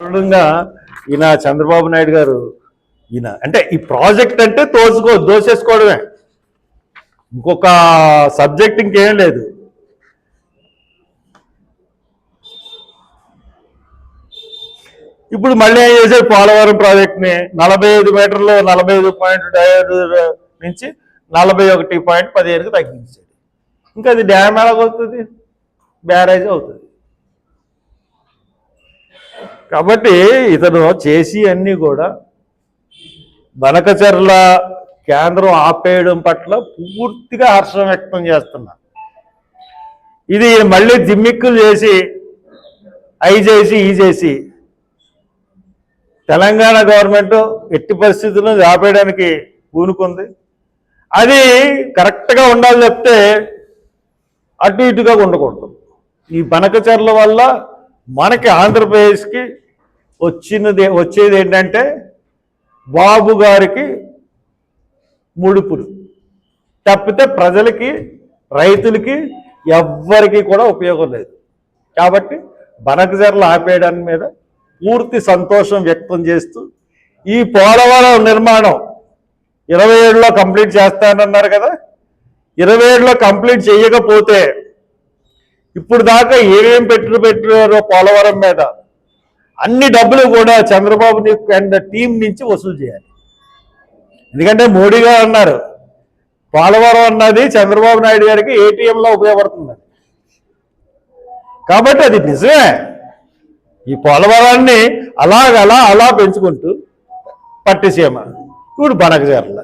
ఈయన చంద్రబాబు నాయుడు గారు ఈయన అంటే ఈ ప్రాజెక్ట్ అంటే తోసుకో దోసేసుకోవడమే. ఇంకొక సబ్జెక్ట్ ఇంకేం లేదు. ఇప్పుడు మళ్ళీ ఏం చేశారు? పోలవరం ప్రాజెక్ట్ని నలభై ఐదు మీటర్లు నలభై ఐదు పాయింట్ ఐదు నుంచి నలభై ఒకటి పాయింట్ పదిహేనుకి తగ్గించాడు ఇంకా అది డ్యామ్ ఎలాగవుతుంది బ్యారేజ్ అవుతుంది. కాబట్టి ఇతను చేసి అన్నీ కూడా బనకచర్ల కేంద్రం ఆపేయడం పట్ల పూర్తిగా హర్షం వ్యక్తం చేస్తున్నా. ఇది మళ్ళీ జిమ్మిక్కులు చేసి అయి చేసి ఈ చేసి తెలంగాణ గవర్నమెంట్ ఎట్టి పరిస్థితుల్లో ఆపేయడానికి పూనుకుంది అది కరెక్ట్గా ఉండాలి చెప్తే అటు ఇటుగా ఉండకూడదు. ఈ బనకచర్ల వల్ల మనకి ఆంధ్రప్రదేశ్కి వచ్చినది వచ్చేది ఏంటంటే బాబు గారికి ముడుపులు. తప్పితే ప్రజలకి రైతులకి ఎవ్వరికి కూడా ఉపయోగం లేదు. కాబట్టి బనకజర్లు ఆపేయడాని మీద పూర్తి సంతోషం వ్యక్తం చేస్తూ ఈ పోలవరం నిర్మాణం ఇరవై ఏడులో కంప్లీట్ చేస్తానన్నారు కదా ఇరవై ఏడులో కంప్లీట్ చేయకపోతే ఇప్పుడు దాకా ఏమేం పెట్టు పెట్టారో పోలవరం మీద? అన్ని డబ్బులు కూడా చంద్రబాబు అండ్ టీం నుంచి వసూలు చేయాలి. ఎందుకంటే మోడీ గారు అన్నారు పోలవరం అన్నది చంద్రబాబు నాయుడు గారికి ఏటీఎంలో ఉపయోగపడుతుంది. కాబట్టి అది నిజమే. ఈ పోలవరాన్ని అలాగ అలా అలా పెంచుకుంటూ పట్టిసీమ ఇప్పుడు బనకజర్ల